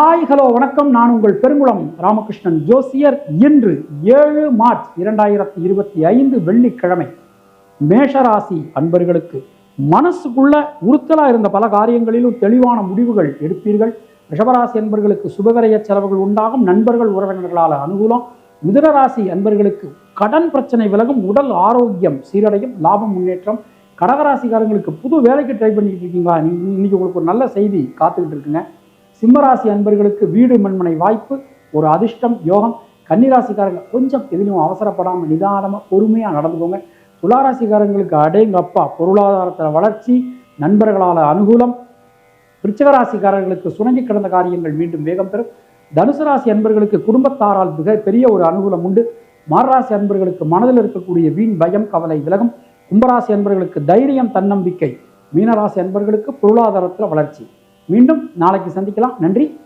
Hi hello வணக்கம். நான் உங்கள் பெருங்குளம் ராமகிருஷ்ணன் ஜோசியர். இன்று ஏழு மார்ச் இரண்டாயிரத்தி இருபத்தி ஐந்து வெள்ளிக்கிழமை. மேஷராசி அன்பர்களுக்கு மனசுக்குள்ள உறுத்தலா இருந்த பல காரியங்களிலும் தெளிவான முடிவுகள் எடுப்பீர்கள். ரிஷபராசி அன்பர்களுக்கு சுபகரைய செலவுகள் உண்டாகும். நண்பர்கள் உறவினர்களால் அனுகூலம். மிதனராசி அன்பர்களுக்கு கடன் பிரச்சனை விலகும். உடல் ஆரோக்கியம் சீரடையும். லாபம் முன்னேற்றம். கடகராசிக்காரங்களுக்கு புது வேலைக்கு ட்ரை பண்ணிட்டு இருக்கீங்களா? நீ- இன்னைக்கு உங்களுக்கு ஒரு நல்ல செய்தி காத்துக்கிட்டு இருக்குங்க. சிம்மராசி அன்பர்களுக்கு வீடு மண்மனை வாய்ப்பு ஒரு அதிர்ஷ்டம் யோகம். கன்னிராசிக்காரங்க கொஞ்சம் எதிலும் அவசரப்படாமல் நிதானமாக பொறுமையாக நடந்துக்கோங்க. துளாராசிக்காரங்களுக்கு அடேங்கப்பா பொருளாதாரத்தில் வளர்ச்சி நண்பர்களால் அனுகூலம். விருச்சிகராசிக்காரர்களுக்கு சுணங்கி கிடந்த காரியங்கள் மீண்டும் வேகம் பெறும். தனுசு ராசி அன்பர்களுக்கு குடும்பத்தாரால் மிக பெரிய ஒரு அனுகூலம் உண்டு. மாரராசி அன்பர்களுக்கு மனதில் இருக்கக்கூடிய வீண் பயம் கவலை விலகும். கும்பராசி அன்பர்களுக்கு தைரியம் தன்னம்பிக்கை. மீனராசி அன்பர்களுக்கு பொருளாதாரத்தில் வளர்ச்சி. மீண்டும் நாளைக்கு சந்திக்கலாம். நன்றி.